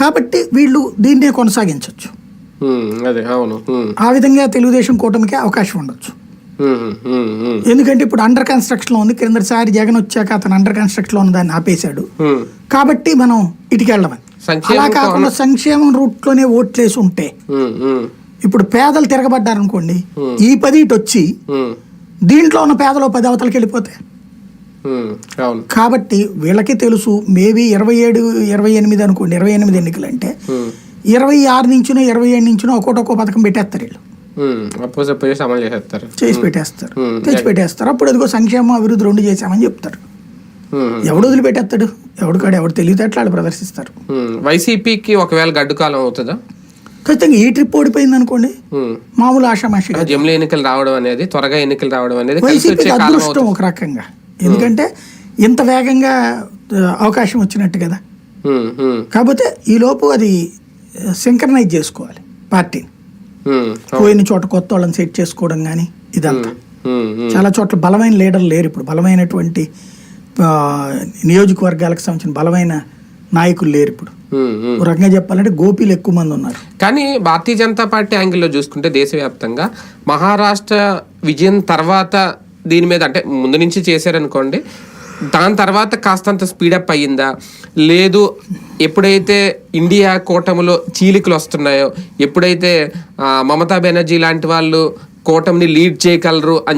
కాబట్టి వీళ్ళు దీన్నే కొనసాగించవచ్చు అదే అవును. ఆ విధంగా తెలుగుదేశం కూటమికి అవకాశం ఉండొచ్చు. ఎందుకంటే ఇప్పుడు అండర్ కన్స్ట్రక్షన్లో ఉంది. క్రిందసారి జగన్ వచ్చాక అతను అండర్ కన్స్ట్రక్షన్లో ఉన్న దాన్ని ఆపేశాడు. కాబట్టి మనం ఇటుకి వెళ్ళమని సంక్షేమం అలా కాకుండా సంక్షేమం రూట్లోనే ఓట్లేసి ఉంటే ఇప్పుడు పేదలు తిరగబడ్డారనుకోండి ఈ పది ఇటు వచ్చి దీంట్లో ఉన్న పేదలు పది అవతలకి వెళ్ళిపోతాయి కాబట్టి వీళ్ళకి తెలుసు మేబీ ఇరవై ఏడు ఇరవై ఎనిమిది అనుకోండి ఇరవై ఎనిమిది ఎన్నికలు అంటే ఉమ్, ఇరవై ఆరు నుంచినో ఇరవై ఏడు నుంచినో ఒక్కోటి ఒక్కో పథకం పెట్టేస్తారు వీళ్ళు. సప్పో చేసి పెట్టేస్తారు. Hmm. తెచ్చి పెట్టేస్తారు. అప్పుడు అదిగో సంక్షేమ అభివృద్ధి రెండు చేశామని చెప్తారు. ఎవడు వదిలిపెట్టేస్తాడు? ఎవడు కాడు? ఎవడు తెలివితేటలు వాళ్ళు ప్రదర్శిస్తారు. వైసీపీకి ఒకవేళ గడ్డు కాలం అవుతుందా? ఖచ్చితంగా ఈ ట్రిప్ ఓడిపోయింది అనుకోండి. మామూలు ఆషామాషిగా జమిలీ ఎన్నికలు రావడం అనేది త్వరగా ఎన్నికలు రావడం అనేది కాలం అదృష్టం ఒక రకంగా. ఎందుకంటే ఇంత వేగంగా అవకాశం వచ్చినట్టు కదా. కాకపోతే ఈ లోపు అది సింక్రనైజ్ చేసుకోవాలి పార్టీని. పోయిన చోట కొత్త వాళ్ళని సెట్ చేసుకోవడం కానీ ఇదంతా. చాలా చోట్ల బలమైన లీడర్లు లేరు ఇప్పుడు. బలమైనటువంటి నియోజకవర్గాలకు సంబంధించిన బలమైన నాయకులు లేరు ఇప్పుడు. రకంగా చెప్పాలంటే గోపీలు ఎక్కువ మంది ఉన్నారు. కానీ భారతీయ జనతా పార్టీ యాంగిల్లో చూసుకుంటే దేశవ్యాప్తంగా మహారాష్ట్ర విజయం తర్వాత దీని మీద అంటే ముందు నుంచి చేశారనుకోండి దాని తర్వాత కాస్తంత స్పీడప్ అయ్యిందా? లేదు ఎప్పుడైతే ఇండియా కూటమిలో చీలికలు వస్తున్నాయో ఎప్పుడైతే మమతా బెనర్జీ లాంటి వాళ్ళు కూటమిని లీడ్ చేయగలరు అని